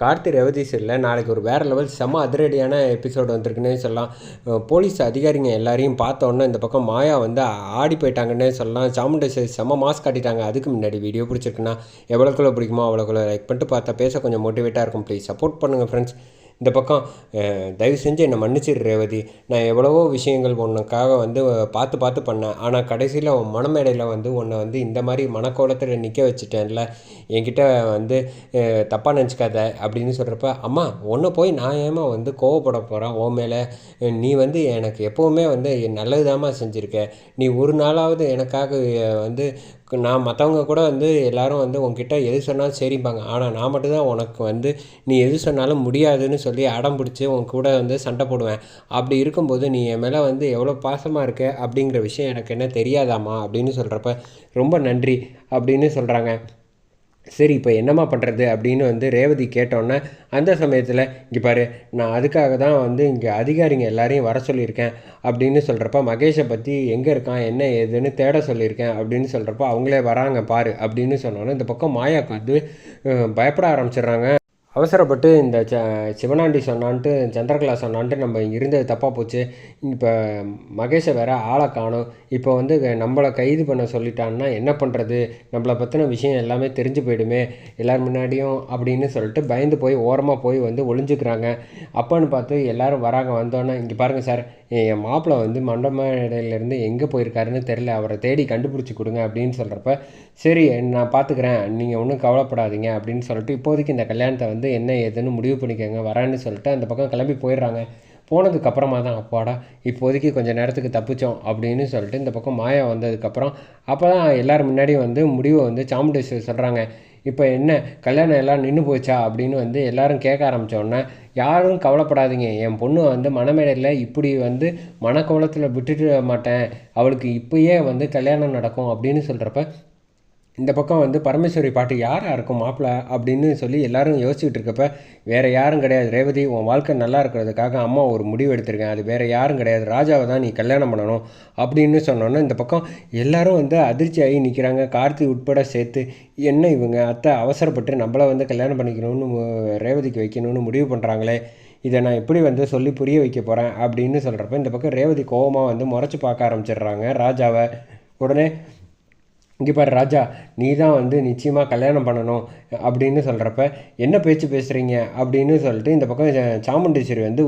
கார்த்தி ரேவதி சரியில் நாளைக்கு ஒரு வேறு லெவல் செம அதிரடியான எபிசோடு வந்திருக்குன்னே சொல்லலாம். போலீஸ் அதிகாரிங்க எல்லாரையும் பார்த்தோன்னே இந்த பக்கம் மாயா வந்து ஆடி போயிட்டாங்கன்னே சொல்லலாம். சாமுண்டேஸ்வரி செம மாஸ்க் காட்டிட்டாங்க. அதுக்கு முன்னாடி வீடியோ பிடிச்சிருக்குன்னா எவ்வளோக்குள்ளே பிடிக்குமோ அவ்வளோக்குள்ள லைக் பண்ணிட்டு பார்த்தா பேச கொஞ்சம் மோட்டிவேட்டாக இருக்கும். ப்ளீஸ் சப்போர்ட் பண்ணுங்கள் ஃப்ரெண்ட்ஸ் இந்த பக்கம் தயவு செஞ்சு என்னை மன்னிச்சிடு ரேவதி. நான் எவ்வளவோ விஷயங்கள் உனக்காக வந்து பார்த்து பார்த்து பண்ணேன். ஆனால் கடைசியில் உன் மனமேடையில் வந்து உன்னை வந்து இந்த மாதிரி மனக்கோலத்தில் நிற்க வச்சுட்டேன்ல. என்கிட்ட வந்து தப்பாக நினச்சிக்காத அப்படின்னு சொல்கிறப்ப அம்மா உன்னை போய் நான் ஏமா வந்து கோவப்பட போகிறேன் உன் மேலே நீ வந்து எனக்கு எப்போவுமே வந்து நல்லதுதாம்மா செஞ்சுருக்க. நீ ஒரு நாளாவது எனக்காக வந்து நான் மற்றவங்க கூட வந்து எல்லோரும் வந்து உங்ககிட்ட எது சொன்னாலும் சரிம்பாங்க. ஆனால் நான் மட்டும்தான் உனக்கு வந்து நீ எது சொன்னாலும் முடியாதுன்னு சொல்லி அடம் பிடிச்சி உன் கூட வந்து சண்டை போடுவேன். அப்படி இருக்கும்போது நீ என் மேலே வந்து எவ்வளோ பாசமாக இருக்க அப்படிங்கிற விஷயம் எனக்கு என்ன தெரியாதாம்மா? அப்படின்னு சொல்கிறப்ப ரொம்ப நன்றி அப்படின்னு சொல்கிறாங்க சரி இப்போ என்னம்மா பண்ணுறது அப்படின்னு வந்து ரேவதி கேட்டோன்னே அந்த சமயத்தில் இங்கே பாரு நான் அதுக்காக தான் வந்து இங்கே அதிகாரிங்க எல்லாரையும் வர சொல்லியிருக்கேன் அப்படின்னு சொல்கிறப்ப மகேஷை பற்றி எங்கே இருக்கான்? என்ன ஏதுன்னு தேட சொல்லியிருக்கேன் அப்படின்னு சொல்கிறப்ப அவங்களே வராங்க பாரு அப்படின்னு சொன்னோன்னே இந்த பக்கம் மாயாவுக்கு வந்து பயப்பட ஆரம்பிச்சிடுறாங்க. அவசரப்பட்டு இந்த ச சிவனாண்டி சொன்னான்ட்டு சந்திரகலா சொன்னான்ட்டு நம்ம இருந்தது தப்பாக போச்சு. இப்போ மகேஷை வேற ஆளை காணும். இப்போ வந்து நம்மளை கைது பண்ண சொல்லிட்டான்னா என்ன பண்ணுறது நம்மளை பற்றின விஷயம் எல்லாமே தெரிஞ்சு போயிடுமே. எல்லார் முன்னாடியும் அப்படின்னு சொல்லிட்டு பயந்து போய் ஓரமாக போய் வந்து ஒளிஞ்சுக்கிறாங்க. அப்போன்னு பார்த்து எல்லாரும் வராங்க வந்தோன்னே இங்கே பாருங்கள் சார் என் மாப்பிள்ளை வந்து மண்டபமேடையிலேருந்து எங்கே போயிருக்காருன்னு தெரில அவரை தேடி கண்டுபிடிச்சி கொடுங்க அப்படின்னு சொல்கிறப்ப சரி நான் பார்த்துக்கிறேன். நீங்கள் ஒன்றும் கவலைப்படாதீங்க அப்படின்னு சொல்லிட்டு இப்போதைக்கு இந்த கல்யாணத்தை வந்து என்ன ஏதுன்னு முடிவு பண்ணிக்கோங்க வரேன்னு சொல்லிட்டு அந்த பக்கம் கிளம்பி போயிடுறாங்க. போனதுக்கப்புறமா தான் அப்பாடா இப்போதைக்கு கொஞ்சம் நேரத்துக்கு தப்பிச்சோம் அப்படின்னு சொல்லிட்டு இந்த பக்கம் மாயா வந்ததுக்கப்புறம் அப்போ தான் எல்லோரும் முன்னாடி வந்து முடிவை வந்து சாமுண்டேஸ்வரி சொல்கிறாங்க இப்போ என்ன கல்யாணம் எல்லாம் நின்று போச்சா அப்படின்னு வந்து எல்லாரும் கேட்க ஆரம்பித்தோடனே யாரும் கவலைப்படாதீங்க என் பொண்ணு வந்து மனமேடையில் இப்படி வந்து மனக்கோலத்தில் விட்டுட்டு மாட்டேன். அவளுக்கு இப்பயே வந்து கல்யாணம் நடக்கும் அப்படின்னு சொல்கிறப்ப இந்த பக்கம் வந்து பரமேஸ்வரி பாட்டு யாராக இருக்கும் மாப்பிள்ள அப்படின்னு சொல்லி எல்லாரும் யோசிச்சுட்டு இருக்கப்ப வேறு யாரும் கிடையாது. ரேவதி உன் வாழ்க்கை நல்லா இருக்கிறதுக்காக அம்மா ஒரு முடிவு எடுத்திருக்கேன். அது வேறு யாரும் கிடையாது. ராஜாவை தான் நீ கல்யாணம் பண்ணணும் அப்படின்னு சொன்னோன்னே இந்த பக்கம் எல்லாரும் வந்து அதிர்ச்சி ஆகி நிற்கிறாங்க கார்த்தி உட்பட சேர்த்து என்ன இவங்க? அத்தை அவசரப்பட்டு நம்மளை வந்து கல்யாணம் பண்ணிக்கணும்னு ரேவதிக்கு வைக்கணும்னு முடிவு பண்ணுறாங்களே இதை நான் எப்படி வந்து சொல்லி புரிய வைக்க போகிறேன் அப்படின்னு சொல்கிறப்ப இந்த பக்கம் ரேவதி கோபமாக வந்து முறைச்சி பார்க்க ஆரம்பிச்சிடுறாங்க. ராஜாவை உடனே இங்கே பாரு ராஜா நீ தான் வந்து நிச்சயமாக கல்யாணம் பண்ணணும் அப்படின்னு சொல்கிறப்ப என்ன பேச்சு பேசுகிறீங்க அப்படின்னு சொல்லிட்டு இந்த பக்கம் சாமுண்டீஸ்வரி வந்து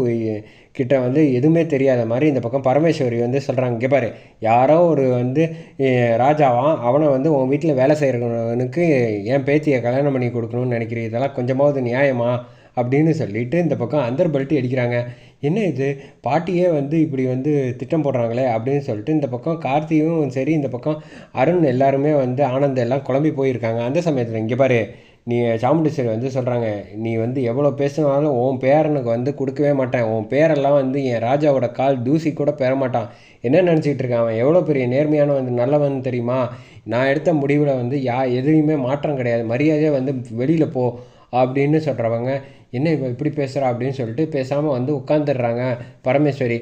கிட்ட வந்து எதுவுமே தெரியாத மாதிரி இந்த பக்கம் பரமேஸ்வரி வந்து சொல்கிறாங்க இங்கே பாரு யாரோ ஒரு வந்து ராஜாவான் அவனை வந்து உன் வீட்டில் வேலை செய்கிறவனுக்கு என் பேத்தியை கல்யாணம் பண்ணி கொடுக்கணும்னு நினைக்கிறீ இதெல்லாம் கொஞ்சமாவது நியாயமா? அப்படின்னு சொல்லிட்டு இந்த பக்கம் அந்தர் பல்ட்டி அடிக்கிறாங்க. என்ன இது? பாட்டியே வந்து இப்படி வந்து திட்டம் போடுறாங்களே அப்படின்னு சொல்லிட்டு இந்த பக்கம் கார்த்தியும் சரி இந்த பக்கம் அருண் எல்லாருமே வந்து ஆனந்த் எல்லாம் குழம்பி போயிருக்காங்க. அந்த சமயத்தில் இங்கே பாரு நீ சாமுண்டீஸ்வரி வந்து சொல்கிறாங்க நீ வந்து எவ்வளோ பேசினாலும் உன் பேரனுக்கு வந்து கொடுக்கவே மாட்டேன். உன் பேரெல்லாம் வந்து என் ராஜாவோட கால் தூசி கூட பெற மாட்டான். என்ன நினச்சிக்கிட்டு இருக்கான் அவன்? எவ்வளோ பெரிய நேர்மையான வந்து நல்லவன் தெரியுமா? நான் எடுத்த முடிவில் வந்து யா எதுலேயுமே மாற்றம் கிடையாது. மரியாதையாக வந்து வெளியில் போ அப்படின்னு சொல்கிறவங்க என்ன இப்போ இப்படி பேசுகிறா அப்படின்னு சொல்லிட்டு பேசாமல் வந்து உட்காந்துடுறாங்க பரமேஸ்வரி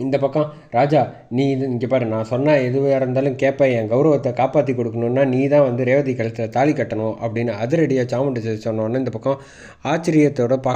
இந்த பக்கம் ராஜா நீ இது இங்கே பாரு நான் சொன்னால் எதுவாக இருந்தாலும் கேட்பேன் என் கௌரவத்தை காப்பாற்றி கொடுக்கணுன்னா நீ தான் வந்து ரேவதி கழுத்தில் தாலி கட்டணும் அப்படின்னு அதிரடியாக சாமுண்டி சொன்னோன்னே இந்த பக்கம் ஆச்சரியத்தோட பா